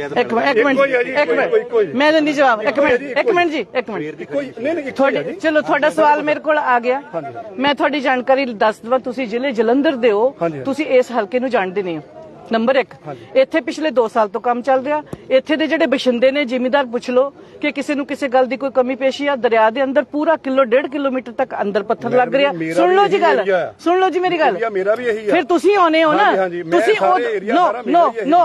ਇੱਕ ਮਿੰਟ ਇੱਕ ਮਿੰਟ ਇੱਕ ਮਿੰਟ। ਮੈਂ ਦਿੰਦੀ ਜਵਾਬ ਇੱਕ ਮਿੰਟ ਇੱਕ ਮਿੰਟ ਜੀ ਇੱਕ ਮਿੰਟ। ਤੁਹਾਡੀ ਚਲੋ ਤੁਹਾਡਾ ਸਵਾਲ ਮੇਰੇ ਕੋਲ ਆ ਗਿਆ। ਮੈਂ ਤੁਹਾਡੀ ਜਾਣਕਾਰੀ ਦੱਸ ਦਵਾਂ ਤੁਸੀਂ ਜ਼ਿਲ੍ਹੇ ਜਲੰਧਰ ਦੇ ਹੋ। ਤੁਸੀਂ ਇਸ ਹਲਕੇ ਨੂੰ ਜਾਣਦੇ ਨਹੀਂ ਹੋ। ਨੰਬਰ 1 ਇੱਥੇ ਪਿਛਲੇ 2 ਸਾਲ ਤੋਂ ਕੰਮ ਚੱਲ ਰਿਹਾ। ਇੱਥੇ ਦੇ ਜਿਹੜੇ ਬਸ਼ਿੰਦੇ ਨੇ ਜ਼ਿਮੀਦਾਰ ਪੁੱਛ ਲਓ ਕਿ ਕਿਸੇ ਨੂੰ ਕਿਸੇ ਗੱਲ ਦੀ ਕੋਈ ਕਮੀ ਪੇਸ਼ੀ ਆ। ਦਰਿਆ ਦੇ ਅੰਦਰ ਪੂਰਾ ਕਿਲੋ 1.5 ਕਿਲੋਮੀਟਰ ਤੱਕ ਅੰਦਰ ਪੱਥਰ ਲੱਗ ਰਿਹਾ। ਸੁਣ ਲਓ ਜੀ ਗੱਲ। ਸੁਣ ਲਓ ਜੀ ਮੇਰੀ ਗੱਲ। ਫਿਰ ਤੁਸੀਂ ਆਉਨੇ ਹੋ ਨਾ। ਤੁਸੀਂ ਨੋ ਨੋ। ਨੋ।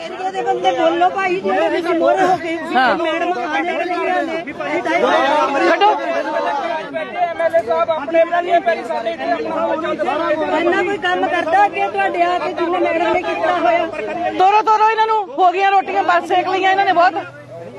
ਏਰੀਆ ਦੇ ਬੰਦੇ ਬੋਲੋ ਭਾਈ ਜਿਹੜੇ ਵਿੱਚ ਮੋਰੇ ਹੋ ਕੇ ਹਾਂ। ਮੈਡਮ ਆਨੇ ਰਹੀਆਂ ਨੇ ਕੱਢੋ ਇੰਨਾ ਕੋਈ ਕੰਮ ਕਰਦਾ ਕਿ ਤੁਹਾਡੇ ਆ ਕੇ ਜਿੰਨੇ ਮੈਡਮ ਨੇ ਕੀਤਾ ਹੋਇਆ। ਤੋਰੋ ਤੋਰੋ ਇਹਨਾਂ ਨੂੰ। ਹੋ ਗਈਆਂ ਰੋਟੀਆਂ ਬਸ ਸੇਕ ਲਈਆਂ ਇਹਨਾਂ ਨੇ ਬਹੁਤ।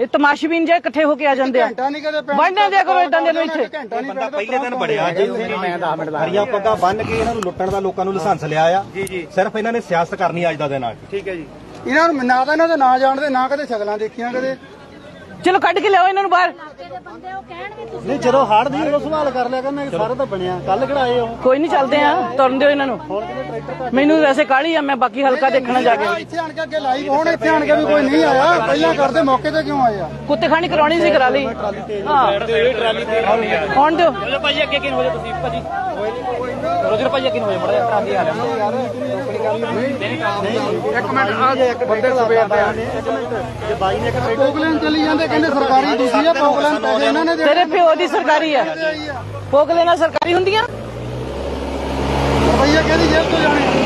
ਇਹ ਤਮਾਸ਼ਬੀਨ ਜੇ ਇਕੱਠੇ ਹੋ ਕੇ ਆ ਜਾਂਦੇ ਆ। ਘੰਟਾ ਨਹੀਂ ਕਦੇ ਬਣਨੇ ਦਿਆ ਕਰੋ ਇਦਾਂ ਦੇ ਨੂੰ ਇੱਥੇ। ਘੰਟਾ ਨਹੀਂ ਬੰਦਾ ਪਹਿਲੇ ਦਿਨ ਬੜਿਆ ਜੀ ਹਰੀਆਂ ਪੱਗਾਂ ਬੰਨ ਕੇ ਇਹਨਾਂ ਨੂੰ ਲੁੱਟਣ ਦਾ ਲੋਕਾਂ ਨੂੰ ਲਾਇਸੈਂਸ ਲਿਆ ਆ। ਜੀ ਜੀ। ਸਿਰਫ ਇਹਨਾਂ ਨੇ ਸਿਆਸਤ ਕਰਨੀ ਅੱਜ ਦਾ ਦਿਨ ਆ ਕੇ। ਇਹਨਾਂ ਨੂੰ ਨਾ ਤਾਂ ਇਹਨਾਂ ਦਾ ਨਾਂ ਜਾਣਦੇ ਨਾ ਕਦੇ ਸ਼ਕਲਾਂ ਦੇਖੀਆਂ ਕਦੇ। ਚਲੋ ਕੱਢ ਕੇ ਲਿਆਓ ਇਹਨਾਂ ਨੂੰ ਬਾਹਰ। ਨਹੀਂ ਜਦੋਂ ਹੜ ਦੀ ਉਦੋਂ ਸਵਾਲ ਕਰ ਲਿਆ ਕਰਨਾ ਸਾਰਾ ਤਾਂ ਬਣਿਆ। ਕੱਲ ਕਿਹੜਾ ਆਏ ਉਹ? ਕੋਈ ਨਹੀਂ ਚੱਲਦੇ ਆ। ਤੁਰਨ ਦਿਓ ਇਹਨਾਂ ਨੂੰ। ਮੈਨੂੰ ਵੈਸੇ ਕਾਹਲੀ ਆ ਮੈਂ ਬਾਕੀ ਹਲਕਾ ਦੇਖਣਾ ਜਾ ਕੇ ਇੱਥੇ ਆਣ ਕੇ ਅੱਗੇ ਲਾਈਵ ਹੁਣ ਇੱਥੇ ਆਣ ਕੇ ਵੀ ਕੋਈ ਨਹੀਂ ਆਇਆ ਪਹਿਲਾਂ ਕਰਦੇ ਮੌਕੇ ਤੇ ਕਿਉਂ ਆਏ ਆ? ਕੁੱਤੇ ਖਾਣੀ ਕਰਾਉਣੀ ਸੀ ਕਰਾ ਲਈ। ਹਾਂ। ਆਉਣ ਦਿਓ ਚਲੋ ਭਾਜੀ ਅੱਗੇ ਕਿਨ ਹੋ ਜਾ ਤੁਸੀਂ? ਭਾਜੀ। ਰੋਜਰ ਭਾਜੀ ਅੱਗੇ ਨੂੰ ਹੋ ਜਾ ਮੜਾ ਟਰਾਲੀ ਆ ਰਿਹਾ ਇੱਕ ਮਿੰਟ ਆ ਜੇ ਇੱਕ ਬੰਦੇ ਸਵੇਰ ਦੇ ਆਣੇ ਇੱਕ ਮਿੰਟ ਜੇ ਬਾਈ ਨੇ ਇੱਕ ਪੋਗਲੈਂਡ ਚਲੀ ਜਾਂਦੇ ਕਹਿੰਦੇ ਸਰਕਾਰੀ ਦੂਜੀ ਆ ਪੋਗਲੈਂਡ ਪੈਸੇ ਇਹਨਾਂ ਨੇ ਤੇਰੇ ਪਿਓ ਦੀ ਸਰਕਾਰੀ ਆ। ਭੋਗ ਲੈਣਾ ਸਰਕਾਰੀ ਹੁੰਦੀਆਂ? ਰੁਪਈਆ ਕਿਹਦੀ ਜੇਬ ਤੋਂ ਜਾਣੇ